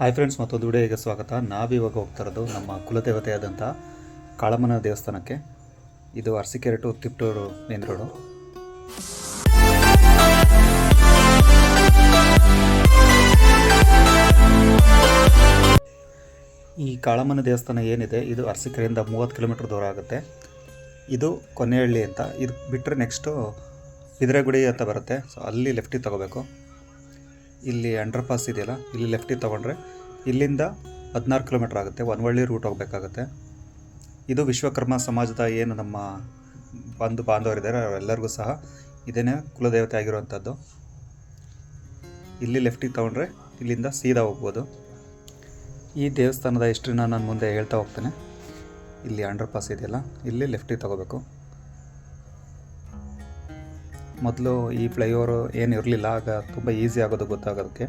Hi friends ಮತ್ತೊಂದು ವಿಡಿಯೋಗೆ ಸ್ವಾಗತ. ನಾವಿವಾಗ ಹೋಗ್ತಾ ಇರೋದು ನಮ್ಮ ಕುಲದೇವತೆಯಾದಂಥ ಕಾಳಮ್ಮನ ದೇವಸ್ಥಾನಕ್ಕೆ. ಇದು Arasikere to Tiptur main road. ಈ ಕಾಳಮ್ಮನ ದೇವಸ್ಥಾನ ಏನಿದೆ, ಇದು ಅರಸಿಕೆರೆಯಿಂದ ಮೂವತ್ತು ಕಿಲೋಮೀಟ್ರ್ ದೂರ ಆಗುತ್ತೆ. ಇದು ಕೊನೆಹಳ್ಳಿ ಅಂತ. ಇದು ಬಿಟ್ಟರೆ ನೆಕ್ಸ್ಟು ಬಿದ್ರೆಗುಡಿ ಅಂತ ಬರುತ್ತೆ. ಸೊ ಅಲ್ಲಿ ಲೆಫ್ಟಿಗೆ ತಗೋಬೇಕು. ಇಲ್ಲಿ ಅಂಡರ್ ಪಾಸ್ ಇದೆಯಲ್ಲ, ಇಲ್ಲಿ ಲೆಫ್ಟಿಗೆ ತೊಗೊಂಡ್ರೆ ಇಲ್ಲಿಂದ ಹದಿನಾರು ಕಿಲೋಮೀಟ್ರ್ ಆಗುತ್ತೆ ಒನ್ವಳ್ಳಿ ರೂಟ್ ಹೋಗಬೇಕಾಗುತ್ತೆ. ಇದು ವಿಶ್ವಕರ್ಮ ಸಮಾಜದ ಏನು ನಮ್ಮ ಬಂಧು ಬಾಂಧವರಿದ್ದಾರೆ, ಅವರೆಲ್ಲರಿಗೂ ಸಹ ಇದೇನೇ ಕುಲದೇವತೆ ಆಗಿರುವಂಥದ್ದು. ಇಲ್ಲಿ ಲೆಫ್ಟಿಗೆ ತೊಗೊಂಡ್ರೆ ಇಲ್ಲಿಂದ ಸೀದಾ ಹೋಗ್ಬೋದು. ಈ ದೇವಸ್ಥಾನದ ಹಿಸ್ಟ್ರಿನ ನಾನು ಮುಂದೆ ಹೇಳ್ತಾ ಹೋಗ್ತೇನೆ. ಇಲ್ಲಿ ಅಂಡರ್ ಪಾಸ್ ಇದೆಯಲ್ಲ, ಇಲ್ಲಿ ಲೆಫ್ಟಿಗೆ ತಗೋಬೇಕು. ಮೊದಲು ಈ ಫ್ಲೈಓವರು ಏನು ಇರಲಿಲ್ಲ, ಆಗ ತುಂಬ ಈಸಿ ಆಗೋದು ಗೊತ್ತಾಗೋದಕ್ಕೆ.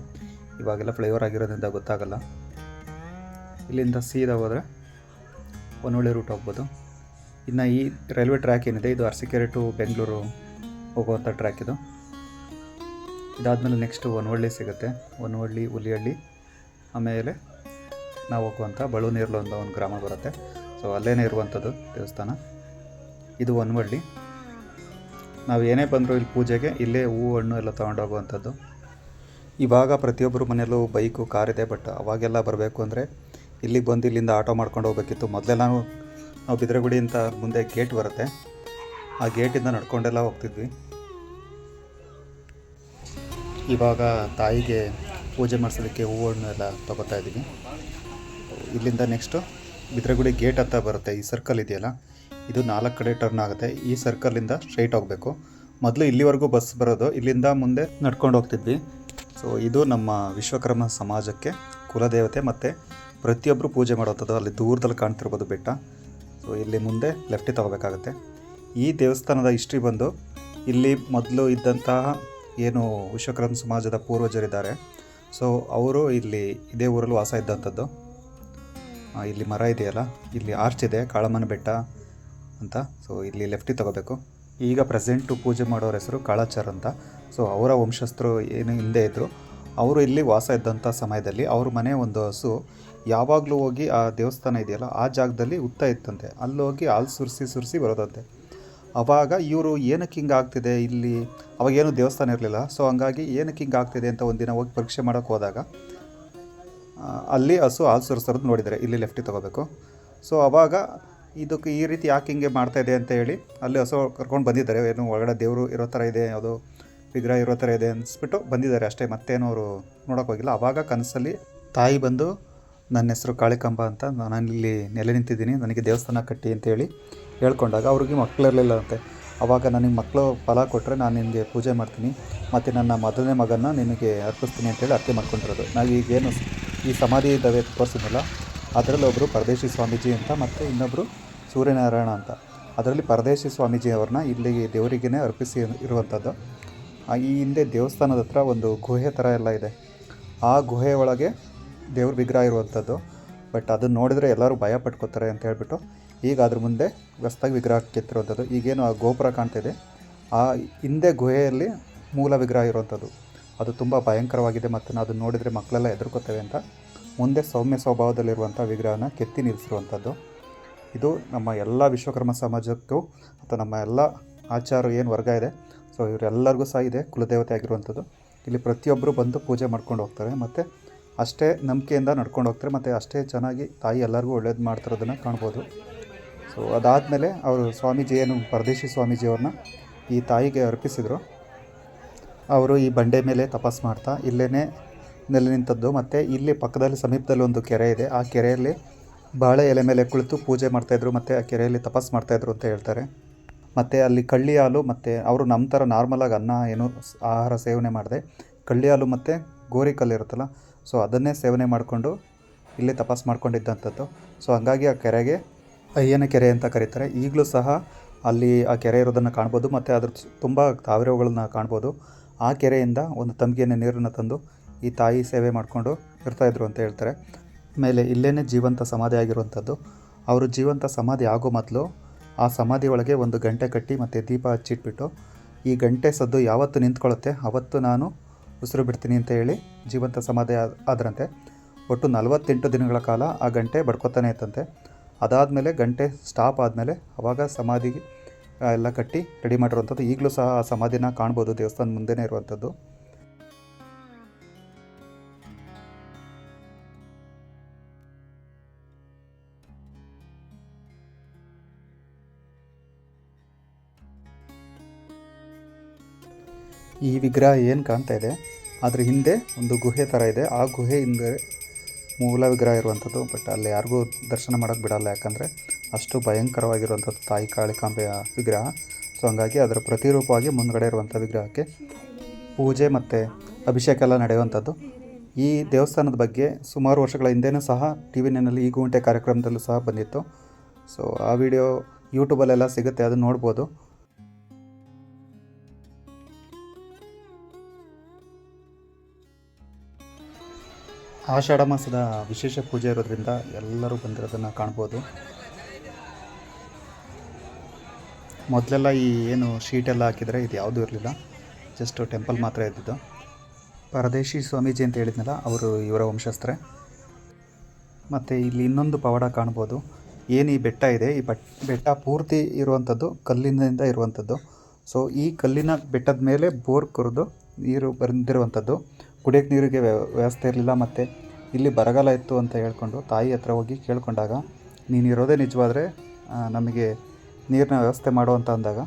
ಇವಾಗೆಲ್ಲ ಫ್ಲೈಓವರ್ ಆಗಿರೋದ್ರಿಂದ ಗೊತ್ತಾಗಲ್ಲ. ಇಲ್ಲಿಂದ ಸೀದಾ ಹೋದರೆ ಒನ್ನೊಳ್ಳೆ ರೂಟ್ ಹೋಗ್ಬೋದು. ಇನ್ನು ಈ ರೈಲ್ವೆ ಟ್ರ್ಯಾಕ್ ಏನಿದೆ, ಇದು ಅರಸೀಕೆರೆ ಟು ಬೆಂಗಳೂರು ಹೋಗುವಂಥ ಟ್ರ್ಯಾಕ್ ಇದು. ಇದಾದಮೇಲೆ ನೆಕ್ಸ್ಟು ಒನ್ವಳ್ಳಿ ಸಿಗುತ್ತೆ. ಒನ್ವಳ್ಳಿ ಹುಲಿಹಳ್ಳಿ, ಆಮೇಲೆ ನಾವು ಹೋಗುವಂಥ ಬಳುನೀರ್ಲು ಅಂತ ಒಂದು ಗ್ರಾಮ ಬರುತ್ತೆ. ಸೊ ಅಲ್ಲೇ ಇರುವಂಥದ್ದು ದೇವಸ್ಥಾನ. ಇದು ಒನವಳ್ಳಿ ನಾವು ಏನೇ ಬಂದರೂ ಇಲ್ಲಿ ಪೂಜೆಗೆ, ಇಲ್ಲೇ ಹೂವು, ಹಣ್ಣು ಎಲ್ಲ ತೊಗೊಂಡೋಗುವಂಥದ್ದು. ಇವಾಗ ಪ್ರತಿಯೊಬ್ಬರು ಮನೆಯಲ್ಲೂ ಬೈಕು, ಕಾರ್ ಇದೆ, ಬಟ್ ಅವಾಗೆಲ್ಲ ಬರಬೇಕು ಅಂದರೆ ಇಲ್ಲಿಗೆ ಬಂದು ಇಲ್ಲಿಂದ ಆಟೋ ಮಾಡ್ಕೊಂಡು ಹೋಗ್ಬೇಕಿತ್ತು. ಮೊದಲೆಲ್ಲ ನಾವು ನಾವು ಬಿದ್ರಗುಡಿ ಅಂತ ಮುಂದೆ ಗೇಟ್ ಬರುತ್ತೆ. ಆ ಗೇಟಿಂದ ನಡ್ಕೊಂಡೆಲ್ಲ ಹೋಗ್ತಿದ್ವಿ. ಇವಾಗ ತಾಯಿಗೆ ಪೂಜೆ ಮಾಡಿಸೋದಕ್ಕೆ ಹೂವು, ಹಣ್ಣು ಎಲ್ಲ ತೊಗೋತಾ ಇದ್ದೀವಿ. ಇಲ್ಲಿಂದ ನೆಕ್ಸ್ಟು ಬಿದ್ರಗುಡಿ ಗೇಟ್ ಅಂತ ಬರುತ್ತೆ. ಈ ಸರ್ಕಲ್ ಇದೆಯಲ್ಲ ಇದು ನಾಲ್ಕು ಕಡೆ ಟರ್ನ್ ಆಗುತ್ತೆ. ಈ ಸರ್ಕಲಿಂದ ಸ್ಟ್ರೈಟ್ ಹೋಗಬೇಕು. ಮೊದಲು ಇಲ್ಲಿವರೆಗೂ ಬಸ್ ಬರೋದು, ಇಲ್ಲಿಂದ ಮುಂದೆ ನಡ್ಕೊಂಡು ಹೋಗ್ತಿದ್ವಿ. ಸೊ ಇದು ನಮ್ಮ ವಿಶ್ವಕರ್ಮ ಸಮಾಜಕ್ಕೆ ಕುಲದೇವತೆ ಮತ್ತು ಪ್ರತಿಯೊಬ್ಬರು ಪೂಜೆ ಮಾಡುವಂಥದ್ದು. ಅಲ್ಲಿ ದೂರದಲ್ಲಿ ಕಾಣ್ತಿರ್ಬೋದು ಬೆಟ್ಟ. ಸೊ ಇಲ್ಲಿ ಮುಂದೆ ಲೆಫ್ಟಿಗೆ ತಗೋಬೇಕಾಗತ್ತೆ. ಈ ದೇವಸ್ಥಾನದ ಹಿಸ್ಟ್ರಿ ಬಂದು, ಇಲ್ಲಿ ಮೊದಲು ಇದ್ದಂತಹ ಏನು ವಿಶ್ವಕರ್ಮ ಸಮಾಜದ ಪೂರ್ವಜರಿದ್ದಾರೆ. ಸೊ ಅವರು ಇಲ್ಲಿ ಇದೇ ಊರಲ್ಲಿ ವಾಸ ಇದ್ದಂಥದ್ದು. ಇಲ್ಲಿ ಮರ ಇದೆಯಲ್ಲ, ಇಲ್ಲಿ ಆರ್ಚ್ ಇದೆ, ಕಾಳಮ್ಮನ ಬೆಟ್ಟ ಅಂತ. ಸೊ ಇಲ್ಲಿ ಲೆಫ್ಟಿಗೆ ತಗೋಬೇಕು. ಈಗ ಪ್ರೆಸೆಂಟು ಪೂಜೆ ಮಾಡೋರ ಹೆಸರು ಕಾಳಾಚಾರ್ ಅಂತ. ಸೊ ಅವರ ವಂಶಸ್ಥರು ಏನು ಹಿಂದೆ ಇದ್ದರು ಅವರು ಇಲ್ಲಿ ವಾಸ ಇದ್ದಂಥ ಸಮಯದಲ್ಲಿ ಅವ್ರ ಮನೆ ಒಂದು ಹಸು ಯಾವಾಗಲೂ ಹೋಗಿ ಆ ದೇವಸ್ಥಾನ ಇದೆಯಲ್ಲ, ಆ ಜಾಗದಲ್ಲಿ ಉತ್ತ ಇತ್ತಂತೆ. ಅಲ್ಲೋಗಿ ಹಾಲು ಸುರಿಸಿ ಸುರಿಸಿ ಬರೋದಂತೆ. ಅವಾಗ ಇವರು ಏನಕ್ಕೆ ಹಿಂಗೆ ಆಗ್ತಿದೆ ಇಲ್ಲಿ? ಅವಾಗೇನು ದೇವಸ್ಥಾನ ಇರಲಿಲ್ಲ. ಸೊ ಹಂಗಾಗಿ ಏನಕ್ಕೆ ಹಿಂಗೆ ಆಗ್ತಿದೆ ಅಂತ ಒಂದಿನ ಹೋಗಿ ಪರೀಕ್ಷೆ ಮಾಡೋಕ್ಕೆ ಹೋದಾಗ ಅಲ್ಲಿ ಹಸು ಹಾಲು ಸುರಿಸೋದು ನೋಡಿದರೆ ಇಲ್ಲಿ ಲೆಫ್ಟಿಗೆ ತಗೋಬೇಕು. ಸೊ ಅವಾಗ ಇದಕ್ಕೆ ಈ ರೀತಿ ಯಾಕೆ ಹಿಂಗೆ ಮಾಡ್ತಾ ಇದೆ ಅಂತ ಹೇಳಿ ಅಲ್ಲಿ ಹೊಸ ಕರ್ಕೊಂಡು ಬಂದಿದ್ದಾರೆ. ಏನು ಒಳಗಡೆ ದೇವರು ಇರೋ ಥರ ಇದೆ ಅದು ವಿಗ್ರಹ ಇರೋ ಥರ ಇದೆ ಅನಿಸ್ಬಿಟ್ಟು ಬಂದಿದ್ದಾರೆ ಅಷ್ಟೇ. ಮತ್ತೇನು ಅವರು ನೋಡೋಕೆ ಹೋಗಿಲ್ಲ. ಆವಾಗ ಕನಸಲ್ಲಿ ತಾಯಿ ಬಂದು, ನನ್ನ ಹೆಸರು ಕಾಳಿಕಂಬ ಅಂತ ನಾನಿಲ್ಲಿ ನೆಲೆ ನಿಂತಿದ್ದೀನಿ, ನನಗೆ ದೇವಸ್ಥಾನ ಕಟ್ಟಿ ಅಂತೇಳಿ ಹೇಳ್ಕೊಂಡಾಗ ಅವ್ರಿಗೆ ಮಕ್ಕಳಿರಲಿಲ್ಲ ಅಂತೆ. ಆವಾಗ ನನಗೆ ಮಕ್ಕಳು ಫಲ ಕೊಟ್ಟರೆ ನಾನು ನಿಮಗೆ ಪೂಜೆ ಮಾಡ್ತೀನಿ, ಮತ್ತು ನನ್ನ ಮೊದಲನೇ ಮಗನ ನಿನಗೆ ಅರ್ಪಿಸ್ತೀನಿ ಅಂತೇಳಿ ಅರ್ಕೆ ಮಾಡ್ಕೊಂಡಿರೋದು. ನಾವು ಈಗೇನು ಈ ಸಮಾಧಿ ಇದ್ದಾವೆ ತೋರಿಸಿದ್ನಲ್ಲ, ಅದರಲ್ಲಿ ಒಬ್ಬರು ಪರದೇಶಿ ಸ್ವಾಮೀಜಿ ಅಂತ, ಮತ್ತು ಇನ್ನೊಬ್ಬರು ಸೂರ್ಯನಾರಾಯಣ ಅಂತ. ಅದರಲ್ಲಿ ಪರದೇಶಿ ಸ್ವಾಮೀಜಿ ಅವ್ರನ್ನ ಇಲ್ಲಿಗೆ ದೇವರಿಗೇ ಅರ್ಪಿಸಿ ಇರುವಂಥದ್ದು. ಈ ಹಿಂದೆ ದೇವಸ್ಥಾನದ ಹತ್ರ ಒಂದು ಗುಹೆ ಥರ ಎಲ್ಲ ಇದೆ. ಆ ಗುಹೆ ಒಳಗೆ ದೇವ್ರ ವಿಗ್ರಹ ಇರುವಂಥದ್ದು. ಬಟ್ ಅದನ್ನು ನೋಡಿದರೆ ಎಲ್ಲರೂ ಭಯ ಪಟ್ಕೋತಾರೆ ಅಂತ ಹೇಳ್ಬಿಟ್ಟು ಈಗ ಅದ್ರ ಮುಂದೆ ಹೊಸ್ದಾಗಿ ವಿಗ್ರಹ ಕೆತ್ತಿರುವಂಥದ್ದು. ಈಗೇನು ಆ ಗೋಪುರ ಕಾಣ್ತಿದೆ. ಆ ಹಿಂದೆ ಗುಹೆಯಲ್ಲಿ ಮೂಲ ವಿಗ್ರಹ ಇರುವಂಥದ್ದು. ಅದು ತುಂಬ ಭಯಂಕರವಾಗಿದೆ ಮತ್ತು ಅದನ್ನು ನೋಡಿದರೆ ಮಕ್ಕಳೆಲ್ಲ ಹೆದರ್ಕೋತೇವೆ ಅಂತ. ಮುಂದೆ ಸೌಮ್ಯ ಸ್ವಭಾವದಲ್ಲಿರುವಂಥ ವಿಗ್ರಹನ ಕೆತ್ತಿ ನಿಲ್ಲಿಸಿರುವಂಥದ್ದು. ಇದು ನಮ್ಮ ಎಲ್ಲ ವಿಶ್ವಕರ್ಮ ಸಮಾಜಕ್ಕೂ ಅಥವಾ ನಮ್ಮ ಎಲ್ಲ ಆಚಾರ ಏನು ವರ್ಗ ಇದೆ. ಸೊ ಇವರೆಲ್ಲರಿಗೂ ಸಹ ಇದೆ ಕುಲದೇವತೆ ಆಗಿರುವಂಥದ್ದು. ಇಲ್ಲಿ ಪ್ರತಿಯೊಬ್ಬರು ಬಂದು ಪೂಜೆ ಮಾಡ್ಕೊಂಡು ಹೋಗ್ತಾರೆ. ಮತ್ತು ಅಷ್ಟೇ ನಂಬಿಕೆಯಿಂದ ನಡ್ಕೊಂಡು ಹೋಗ್ತಾರೆ. ಮತ್ತು ಅಷ್ಟೇ ಚೆನ್ನಾಗಿ ತಾಯಿ ಎಲ್ಲರಿಗೂ ಒಳ್ಳೇದು ಮಾಡ್ತಿರೋದನ್ನು ಕಾಣ್ಬೋದು. ಸೊ ಅದಾದಮೇಲೆ ಅವರು ಸ್ವಾಮೀಜಿ ಏನು ಪರದೇಶಿ ಸ್ವಾಮೀಜಿಯವ್ರನ್ನ ಈ ತಾಯಿಗೆ ಅರ್ಪಿಸಿದರು. ಅವರು ಈ ಬಂಡೆ ಮೇಲೆ ತಪಾಸ್ ಮಾಡ್ತಾ ಇಲ್ಲೇ ನೆಲೆ ನಿಂತದ್ದು. ಮತ್ತು ಇಲ್ಲಿ ಪಕ್ಕದಲ್ಲಿ ಸಮೀಪದಲ್ಲಿ ಒಂದು ಕೆರೆ ಇದೆ. ಆ ಕೆರೆಯಲ್ಲಿ ಬಾಳೆ ಎಲೆ ಮೇಲೆ ಕುಳಿತು ಪೂಜೆ ಮಾಡ್ತಾಯಿದ್ರು ಮತ್ತು ಆ ಕೆರೆಯಲ್ಲಿ ತಪಸ್ ಮಾಡ್ತಾಯಿದ್ರು ಅಂತ ಹೇಳ್ತಾರೆ. ಮತ್ತು ಅಲ್ಲಿ ಕಳ್ಳಿ ಹಾಲು ಮತ್ತು ಅವರು ನಮ್ಮ ಥರ ನಾರ್ಮಲಾಗಿ ಅನ್ನ ಏನು ಆಹಾರ ಸೇವನೆ ಮಾಡಿದೆ, ಕಳ್ಳಿ ಹಾಲು ಮತ್ತು ಗೋರಿ ಕಲ್ಲು ಇರುತ್ತಲ್ಲ, ಸೊ ಅದನ್ನೇ ಸೇವನೆ ಮಾಡಿಕೊಂಡು ಇಲ್ಲಿ ತಪಾಸ್ ಮಾಡ್ಕೊಂಡಿದ್ದಂಥದ್ದು. ಸೊ ಹಂಗಾಗಿ ಆ ಕೆರೆಗೆ ಅಯ್ಯನ ಕೆರೆ ಅಂತ ಕರೀತಾರೆ. ಈಗಲೂ ಸಹ ಅಲ್ಲಿ ಆ ಕೆರೆ ಇರೋದನ್ನು ಕಾಣ್ಬೋದು, ಮತ್ತು ಅದ್ರ ತುಂಬ ತಾವರೆಗಳನ್ನ ಕಾಣ್ಬೋದು. ಆ ಕೆರೆಯಿಂದ ಒಂದು ತಂಬಿಗೆಯನ್ನು ನೀರನ್ನು ತಂದು ಈ ತಾಯಿ ಸೇವೆ ಮಾಡಿಕೊಂಡು ಇರ್ತಾಯಿದ್ರು ಅಂತ ಹೇಳ್ತಾರೆ. ಆಮೇಲೆ ಇಲ್ಲೇ ಜೀವಂತ ಸಮಾಧಿ ಆಗಿರುವಂಥದ್ದು. ಅವರು ಜೀವಂತ ಸಮಾಧಿ ಆಗೋ ಮೊದಲು ಆ ಸಮಾಧಿ ಒಳಗೆ ಒಂದು ಗಂಟೆ ಕಟ್ಟಿ ಮತ್ತು ದೀಪ ಹಚ್ಚಿಟ್ಬಿಟ್ಟು, ಈ ಗಂಟೆ ಸದ್ದು ಯಾವತ್ತು ನಿಂತ್ಕೊಳ್ಳುತ್ತೆ? ಅವತ್ತು ನಾನು ಉಸಿರು ಬಿಡ್ತೀನಿ ಅಂತ ಹೇಳಿ ಜೀವಂತ ಸಮಾಧಿ ಆದ್- ಆದ್ರಂತೆ. ಒಟ್ಟು ನಲವತ್ತೆಂಟು ದಿನಗಳ ಕಾಲ ಆ ಗಂಟೆ ಬಡ್ಕೊತಾನೆ ಇತ್ತಂತೆ ಅದಾದಮೇಲೆ ಗಂಟೆ ಸ್ಟಾಪ್ ಆದಮೇಲೆ ಅವಾಗ ಸಮಾಧಿಗೆ ಎಲ್ಲ ಕಟ್ಟಿ ರೆಡಿ ಮಾಡಿರುವಂಥದ್ದು. ಈಗಲೂ ಸಹ ಆ ಸಮಾಧಿನ ಕಾಣ್ಬೋದು ದೇವಸ್ಥಾನ ಮುಂದೆನೇ ಇರುವಂಥದ್ದು. ಈ ವಿಗ್ರಹ ಏನು ಕಾಣ್ತಾ ಇದೆ? ಅದ್ರ ಹಿಂದೆ ಒಂದು ಗುಹೆ ಥರ ಇದೆ. ಆ ಗುಹೆ ಹಿಂದೆ ಮೂಲ ವಿಗ್ರಹ ಇರುವಂಥದ್ದು ಬಟ್ ಅಲ್ಲಿ ಯಾರಿಗೂ ದರ್ಶನ ಮಾಡೋಕ್ಕೆ ಬಿಡಲ್ಲ. ಯಾಕಂದರೆ ಅಷ್ಟು ಭಯಂಕರವಾಗಿರುವಂಥದ್ದು ತಾಯಿ ಕಾಳಿಕಾಂಬೆಯ ವಿಗ್ರಹ. ಸೊ ಹಂಗಾಗಿ ಅದರ ಪ್ರತಿರೂಪವಾಗಿ ಮುಂದ್ಗಡೆ ಇರುವಂಥ ವಿಗ್ರಹಕ್ಕೆ ಪೂಜೆ ಮತ್ತು ಅಭಿಷೇಕ ಎಲ್ಲ ನಡೆಯುವಂಥದ್ದು. ಈ ದೇವಸ್ಥಾನದ ಬಗ್ಗೆ ಸುಮಾರು ವರ್ಷಗಳ ಹಿಂದೆಯೂ ಸಹ ಟಿ ವಿ ನೈನಲ್ಲಿ ಈ ಗುಂಟೆ ಕಾರ್ಯಕ್ರಮದಲ್ಲೂ ಸಹ ಬಂದಿತ್ತು. ಸೊ ಆ ವಿಡಿಯೋ ಯೂಟ್ಯೂಬಲ್ಲೆಲ್ಲ ಸಿಗುತ್ತೆ ಅದನ್ನು ನೋಡ್ಬೋದು. ಆಷಾಢ ಮಾಸದ ವಿಶೇಷ ಪೂಜೆ ಇರೋದ್ರಿಂದ ಎಲ್ಲರೂ ಬಂದಿರೋದನ್ನು ಕಾಣ್ಬೋದು. ಮೊದಲೆಲ್ಲ ಈ ಏನು ಶೀಟೆಲ್ಲ ಹಾಕಿದರೆ ಇದು ಯಾವುದೂ ಇರಲಿಲ್ಲ. ಜಸ್ಟ್ ಟೆಂಪಲ್ ಮಾತ್ರ ಇದ್ದಿದ್ದು. ಪರದೇಶಿ ಸ್ವಾಮೀಜಿ ಅಂತ ಹೇಳಿದ್ನಲ್ಲ, ಅವರು ಇವರ ವಂಶಸ್ಥರೇ. ಮತ್ತು ಇಲ್ಲಿ ಇನ್ನೊಂದು ಪವಾಡ ಕಾಣ್ಬೋದು. ಏನು ಈ ಬೆಟ್ಟ ಇದೆ, ಈ ಬಟ್ ಬೆಟ್ಟ ಪೂರ್ತಿ ಇರುವಂಥದ್ದು ಕಲ್ಲಿನಿಂದ ಇರುವಂಥದ್ದು. ಸೊ ಈ ಕಲ್ಲಿನ ಬೆಟ್ಟದ ಮೇಲೆ ಬೋರ್ ಕೊರೆದು ನೀರು ಬಂದಿರುವಂಥದ್ದು. ಕುಡಿಯೋಕ್ಕೆ ನೀರಿಗೆ ವ್ಯ- ವ್ಯವಸ್ಥೆ ಇರಲಿಲ್ಲ ಮತ್ತು ಇಲ್ಲಿ ಬರಗಾಲ ಇತ್ತು ಅಂತ ಹೇಳ್ಕೊಂಡು ತಾಯಿ ಹತ್ರ ಹೋಗಿ ಕೇಳಿಕೊಂಡಾಗ, ನೀನು ಇರೋದೇ ನಿಜವಾದರೆ ನಮಗೆ ನೀರಿನ ವ್ಯವಸ್ಥೆ ಮಾಡು ಅಂತ ಅಂದಾಗ,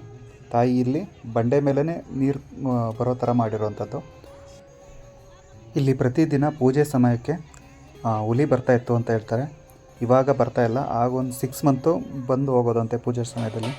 ತಾಯಿ ಇಲ್ಲಿ ಬಂಡೆ ಮೇಲೇ ನೀರು ಬರೋ ಥರ ಮಾಡಿರೋವಂಥದ್ದು ಇಲ್ಲಿ ಪ್ರತಿದಿನ ಪೂಜೆ ಸಮಯಕ್ಕೆ ಹುಲಿ ಬರ್ತಾ ಇತ್ತು ಅಂತ ಹೇಳ್ತಾರೆ. ಇವಾಗ ಬರ್ತಾ ಇಲ್ಲ ಆಗ ಒಂದು ಸಿಕ್ಸ್ ಮಂತು ಬಂದು ಹೋಗೋದಂತೆ ಪೂಜೆ ಸಮಯದಲ್ಲಿ.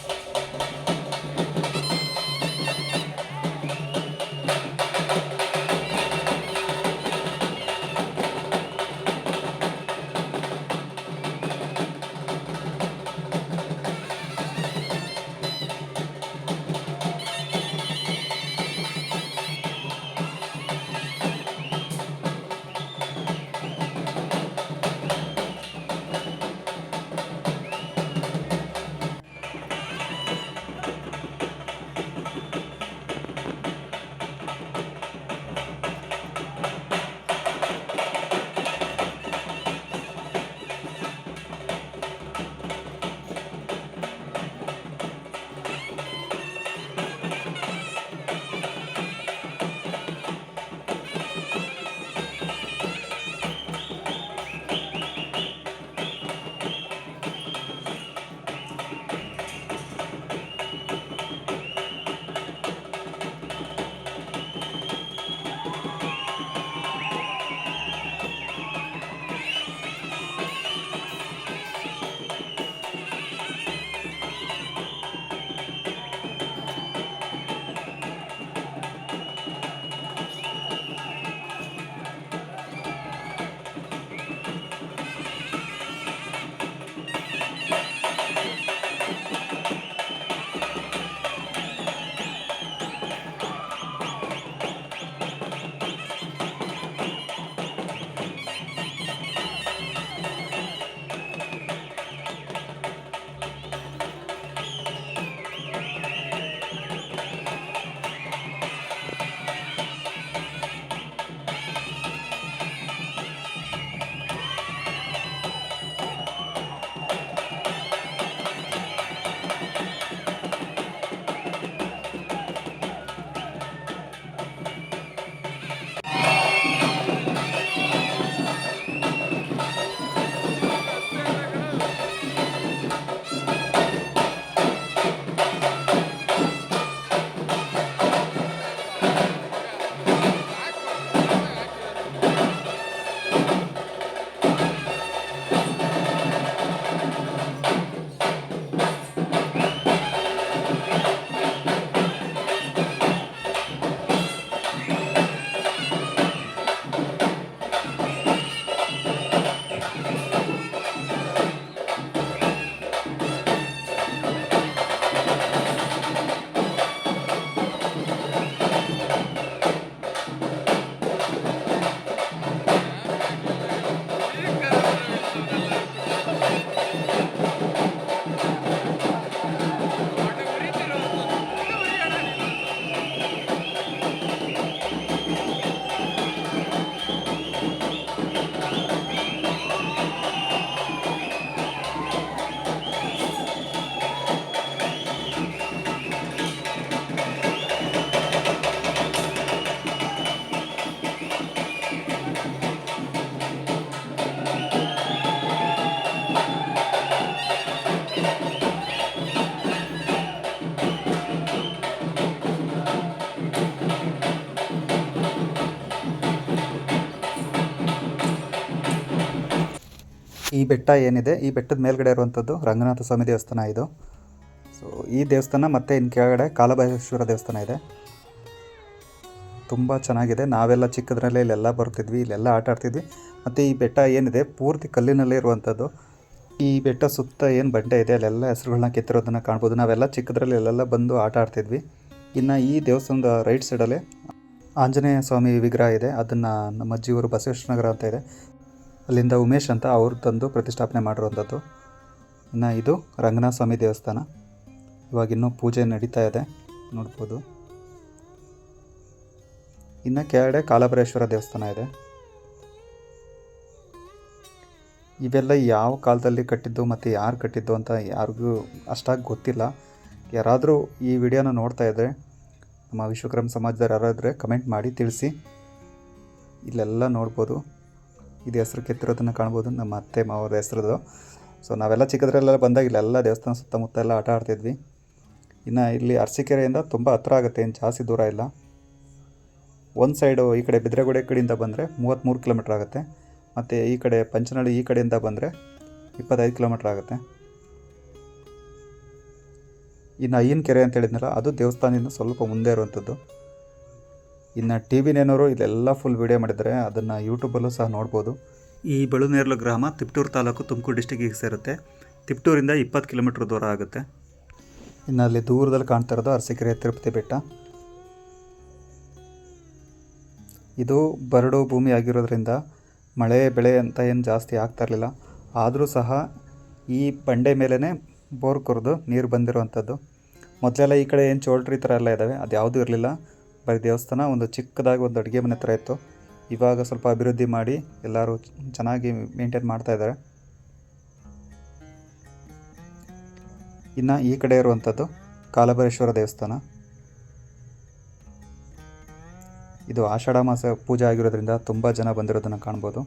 ಈ ಬೆಟ್ಟ ಏನಿದೆ, ಈ ಬೆಟ್ಟದ ಮೇಲ್ಗಡೆ ಇರುವಂಥದ್ದು ರಂಗನಾಥ ಸ್ವಾಮಿ ದೇವಸ್ಥಾನ ಇದು. ಸೊ ಈ ದೇವಸ್ಥಾನ ಮತ್ತು ಇನ್ನು ಕೆಳಗಡೆ ಕಾಲಭೈರೇಶ್ವರ ದೇವಸ್ಥಾನ ಇದೆ. ತುಂಬ ಚೆನ್ನಾಗಿದೆ. ನಾವೆಲ್ಲ ಚಿಕ್ಕದ್ರಲ್ಲೇ ಇಲ್ಲೆಲ್ಲ ಬರ್ತಿದ್ವಿ, ಇಲ್ಲೆಲ್ಲ ಆಟ ಆಡ್ತಿದ್ವಿ. ಮತ್ತು ಈ ಬೆಟ್ಟ ಏನಿದೆ, ಪೂರ್ತಿ ಕಲ್ಲಿನಲ್ಲೇ ಇರುವಂಥದ್ದು. ಈ ಬೆಟ್ಟ ಸುತ್ತ ಏನು ಬಂಡೆ ಇದೆ, ಅಲ್ಲೆಲ್ಲ ಹೆಸರುಗಳನ್ನ ಕೆತ್ತಿರೋದನ್ನು ಕಾಣ್ಬೋದು. ನಾವೆಲ್ಲ ಚಿಕ್ಕದ್ರಲ್ಲಿ ಎಲ್ಲೆಲ್ಲ ಬಂದು ಆಟ ಆಡ್ತಿದ್ವಿ. ಇನ್ನು ಈ ದೇವಸ್ಥಾನದ ರೈಟ್ ಸೈಡಲ್ಲೇ ಆಂಜನೇಯ ಸ್ವಾಮಿ ವಿಗ್ರಹ ಇದೆ. ಅದನ್ನು ನಮ್ಮ ಅಜ್ಜಿಯವರು ಬಸವೇಶ್ವರ ನಗರ ಅಂತ ಇದೆ. ಅಲ್ಲಿಂದ ಉಮೇಶ್ ಅಂತ ಅವರು ತಂದು ಪ್ರತಿಷ್ಠಾಪನೆ ಮಾಡಿರುವಂಥದ್ದು. ಇನ್ನು ಇದು ರಂಗನಾಥ ಸ್ವಾಮಿ ದೇವಸ್ಥಾನ. ಇವಾಗ ಇನ್ನೂ ಪೂಜೆ ನಡೀತಾ ಇದೆ. ನೋಡ್ಬೋದು. ಇನ್ನು ಕೆಳಗಡೆ ಕಾಲಭರೇಶ್ವರ ದೇವಸ್ಥಾನ ಇದೆ. ಇವೆಲ್ಲ ಯಾವ ಕಾಲದಲ್ಲಿ ಕಟ್ಟಿದ್ದು ಮತ್ತು ಯಾರು ಕಟ್ಟಿದ್ದು ಅಂತ ಯಾರಿಗೂ ಅಷ್ಟಾಗಿ ಗೊತ್ತಿಲ್ಲ. ಯಾರಾದರೂ ಈ ವಿಡಿಯೋನ ನೋಡ್ತಾ ಇದ್ದರೆ ನಮ್ಮ ವಿಶ್ವಕರ್ಮ ಸಮಾಜದವ್ರು ಯಾರಾದರೆ ಕಮೆಂಟ್ ಮಾಡಿ ತಿಳಿಸಿ. ಇಲ್ಲೆಲ್ಲ ನೋಡ್ಬೋದು. ಇದು ಹೆಸರು ಕೆತ್ತಿರೋದನ್ನು ಕಾಣ್ಬೋದು. ನಮ್ಮ ಅತ್ತೆ, ಮಾವರ ಹೆಸ್ರದ್ದು. ಸೊ ನಾವೆಲ್ಲ ಚಿಕ್ಕದ್ರಲ್ಲೆಲ್ಲ ಬಂದಾಗ ಎಲ್ಲ ದೇವಸ್ಥಾನ ಸುತ್ತಮುತ್ತ ಎಲ್ಲ ಆಟ ಆಡ್ತಿದ್ವಿ. ಇನ್ನು ಇಲ್ಲಿ ಅರಸಿಕೆರೆಯಿಂದ ತುಂಬ ಹತ್ರ ಆಗುತ್ತೆ. ಏನು ಜಾಸ್ತಿ ದೂರ ಇಲ್ಲ. ಒಂದು ಸೈಡು ಈ ಕಡೆ ಬಿದ್ರೆಗುಡೆ ಕಡೆಯಿಂದ ಬಂದರೆ ಮೂವತ್ತ್ಮೂರು ಕಿಲೋಮೀಟ್ರ್ ಆಗುತ್ತೆ. ಮತ್ತು ಈ ಕಡೆ ಪಂಚನಹಳ್ಳಿ ಈ ಕಡೆಯಿಂದ ಬಂದರೆ ಇಪ್ಪತ್ತೈದು ಕಿಲೋಮೀಟ್ರ್ ಆಗುತ್ತೆ. ಇನ್ನು ಅಯ್ಯನ ಕೆರೆ ಅಂತ ಹೇಳಿದ್ನಲ್ಲ, ಅದು ದೇವಸ್ಥಾನದಿಂದ ಸ್ವಲ್ಪ ಮುಂದೆ ಇರುವಂಥದ್ದು ಇನ್ನು ಟಿ ವಿ ಇದೆಲ್ಲ ಫುಲ್ ವೀಡಿಯೋ ಮಾಡಿದರೆ ಅದನ್ನು ಯೂಟ್ಯೂಬಲ್ಲೂ ಸಹ ನೋಡ್ಬೋದು. ಈ ಬೆಳುನೇರ್ಲು ಗ್ರಾಮ ತಿಪ್ಟೂರು ತಾಲೂಕು ತುಮಕೂರು ಡಿಸ್ಟಿಕ್ಕಿಗೆ ಸೇರುತ್ತೆ. ತಿಪ್ಟೂರಿಂದ ಇಪ್ಪತ್ತು ಕಿಲೋಮೀಟ್ರ್ ದೂರ ಆಗುತ್ತೆ. ಇನ್ನು ಅಲ್ಲಿ ದೂರದಲ್ಲಿ ಕಾಣ್ತಾ ಇರೋದು ಅರಸಿಕೆರೆ, ತಿರುಪತಿ ಬೆಟ್ಟ. ಇದು ಬರಡು ಭೂಮಿ ಆಗಿರೋದ್ರಿಂದ ಮಳೆ, ಬೆಳೆ ಅಂತ ಏನು ಜಾಸ್ತಿ ಆಗ್ತಾ ಇರಲಿಲ್ಲ. ಆದರೂ ಸಹ ಈ ಬಂಡೆ ಮೇಲೇ ಬೋರ್ ಕೊರೆದು ನೀರು ಬಂದಿರುವಂಥದ್ದು ಮೊದಲೆಲ್ಲ ಈ ಕಡೆ ಏನು ಚೋಲ್ಟ್ರಿ ಥರ ಎಲ್ಲ ಇದ್ದಾವೆ ಅದು ಯಾವುದೂ ಇರಲಿಲ್ಲ. ಬರೀ ದೇವಸ್ಥಾನ, ಒಂದು ಚಿಕ್ಕದಾಗಿ ಒಂದು ಅಡುಗೆ ಮನೆ ಥರ ಇತ್ತು. ಇವಾಗ ಸ್ವಲ್ಪ ಅಭಿವೃದ್ಧಿ ಮಾಡಿ ಎಲ್ಲರೂ ಚೆನ್ನಾಗಿ ಮೇಂಟೈನ್ ಮಾಡ್ತಾ ಇದ್ದಾರೆ. ಇನ್ನು ಈ ಕಡೆ ಇರುವಂಥದ್ದು ಕಾಲಭರೇಶ್ವರ ದೇವಸ್ಥಾನ. ಇದು ಆಷಾಢ ಮಾಸ ಪೂಜೆ ಆಗಿರೋದ್ರಿಂದ ತುಂಬ ಜನ ಬಂದಿರೋದನ್ನು ಕಾಣ್ಬೋದು.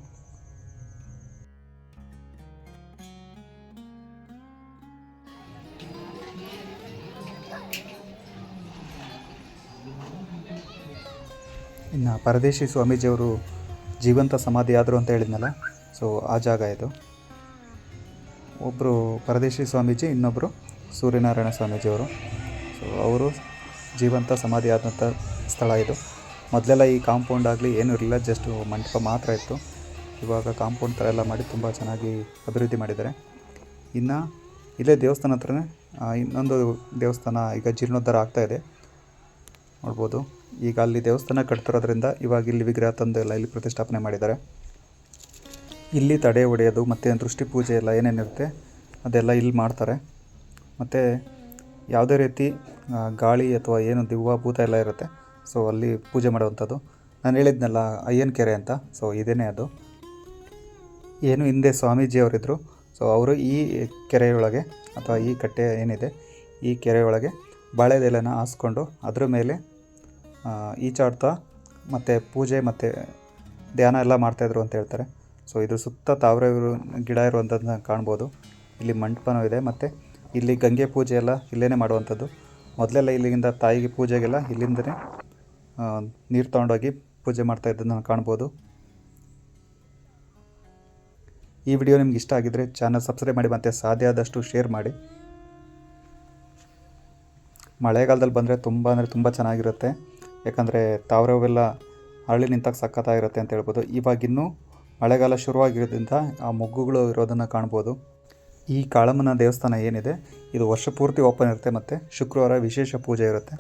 ಇನ್ನು ಪರದೇಶಿ ಸ್ವಾಮೀಜಿಯವರು ಜೀವಂತ ಸಮಾಧಿ ಆದರು ಅಂತ ಹೇಳಿದ್ನಲ್ಲ ಸೊ ಆ ಜಾಗ ಇದು. ಒಬ್ಬರು ಪರದೇಶಿ ಸ್ವಾಮೀಜಿ ಇನ್ನೊಬ್ಬರು ಸೂರ್ಯನಾರಾಯಣ ಸ್ವಾಮೀಜಿಯವರು. ಸೊ ಅವರು ಜೀವಂತ ಸಮಾಧಿ ಆದಂಥ ಸ್ಥಳ ಇದು. ಮೊದಲೆಲ್ಲ ಈ ಕಾಂಪೌಂಡ್ ಆಗಲಿ ಏನೂ ಇರಲಿಲ್ಲ ಜಸ್ಟ್ ಮಂಟಪ ಮಾತ್ರ ಇತ್ತು. ಇವಾಗ ಕಾಂಪೌಂಡ್ ಥರ ಎಲ್ಲ ಮಾಡಿ ತುಂಬ ಚೆನ್ನಾಗಿ ಅಭಿವೃದ್ಧಿ ಮಾಡಿದ್ದಾರೆ. ಇನ್ನು ಇಲ್ಲೇ ದೇವಸ್ಥಾನ ಹತ್ರನೇ ಇನ್ನೊಂದು ದೇವಸ್ಥಾನ ಈಗ ಜೀರ್ಣೋದ್ಧಾರ ಆಗ್ತಾ ಇದೆ. ನೋಡ್ಬೋದು. ಈಗ ಅಲ್ಲಿ ದೇವಸ್ಥಾನ ಕಟ್ತಿರೋದ್ರಿಂದ ಇವಾಗ ಇಲ್ಲಿ ವಿಗ್ರಹ ತಂದು ಎಲ್ಲ ಇಲ್ಲಿ ಪ್ರತಿಷ್ಠಾಪನೆ ಮಾಡಿದ್ದಾರೆ. ಇಲ್ಲಿ ತಡೆ ಹೊಡೆಯೋದು ಮತ್ತು ದೃಷ್ಟಿ ಪೂಜೆ ಎಲ್ಲ ಏನೇನಿರುತ್ತೆ ಅದೆಲ್ಲ ಇಲ್ಲಿ ಮಾಡ್ತಾರೆ. ಮತ್ತು ಯಾವುದೇ ರೀತಿ ಗಾಳಿ ಅಥವಾ ಏನು ದಿವ್ವ, ಭೂತ ಎಲ್ಲ ಇರುತ್ತೆ, ಸೊ ಅಲ್ಲಿ ಪೂಜೆ ಮಾಡುವಂಥದ್ದು. ನಾನು ಹೇಳಿದ್ನಲ್ಲ, ಅಯ್ಯನ್ ಕೆರೆ ಅಂತ, ಸೊ ಇದೇನೇ ಅದು. ಏನು ಹಿಂದೆ ಸ್ವಾಮೀಜಿಯವರಿದ್ದರು ಸೊ ಅವರು ಈ ಕೆರೆಯೊಳಗೆ, ಅಥವಾ ಈ ಕಟ್ಟೆ ಏನಿದೆ, ಈ ಕೆರೆಯೊಳಗೆ ಬಾಳೆದೆಲೆನ ಹಾಸ್ಕೊಂಡು ಅದ್ರ ಮೇಲೆ ಈಚಾಡ್ತಾ ಮತ್ತು ಪೂಜೆ ಮತ್ತು ಧ್ಯಾನ ಎಲ್ಲ ಮಾಡ್ತಾಯಿದ್ರು ಅಂತ ಹೇಳ್ತಾರೆ. ಸೊ ಇದು ಸುತ್ತ ತಾವರೆ ಗಿಡ ಇರುವಂಥದ್ದನ್ನ ಕಾಣ್ಬೋದು. ಇಲ್ಲಿ ಮಂಟಪನೂ ಇದೆ ಮತ್ತು ಇಲ್ಲಿ ಗಂಗೆ ಪೂಜೆ ಎಲ್ಲ ಇಲ್ಲೇ ಮಾಡುವಂಥದ್ದು. ಮೊದಲೆಲ್ಲ ಇಲ್ಲಿಂದ ತಾಯಿಗೆ ಪೂಜೆಗೆಲ್ಲ ಇಲ್ಲಿಂದನೇ ನೀರು ತೊಗೊಂಡೋಗಿ ಪೂಜೆ ಮಾಡ್ತಾ ಇದ್ದನ್ನು ಕಾಣ್ಬೋದು. ಈ ವಿಡಿಯೋ ನಿಮ್ಗೆ ಇಷ್ಟ ಆಗಿದ್ದರೆ ಚಾನಲ್ ಸಬ್ಸ್ಕ್ರೈಬ್ ಮಾಡಿ ಮತ್ತು ಸಾಧ್ಯ ಆದಷ್ಟು ಶೇರ್ ಮಾಡಿ. ಮಳೆಗಾಲದಲ್ಲಿ ಬಂದರೆ ತುಂಬ ಅಂದರೆ ತುಂಬ ಚೆನ್ನಾಗಿರುತ್ತೆ. ಯಾಕಂದರೆ ತಾವರೆ ಅರಳಿ ನಿಂತಾಗ ಸಖತ್ತಾಗಿರುತ್ತೆ ಅಂತ ಹೇಳ್ಬೋದು. ಇವಾಗಿನ್ನೂ ಮಳೆಗಾಲ ಶುರುವಾಗಿರೋದ್ರಿಂದ ಆ ಮೊಗ್ಗುಗಳು ಇರೋದನ್ನು ಕಾಣ್ಬೋದು. ಈ ಕಾಳಮ್ಮನ ದೇವಸ್ಥಾನ ಏನಿದೆ, ಇದು ವರ್ಷ ಪೂರ್ತಿ ಓಪನ್ ಇರುತ್ತೆ ಮತ್ತು ಶುಕ್ರವಾರ ವಿಶೇಷ ಪೂಜೆ ಇರುತ್ತೆ.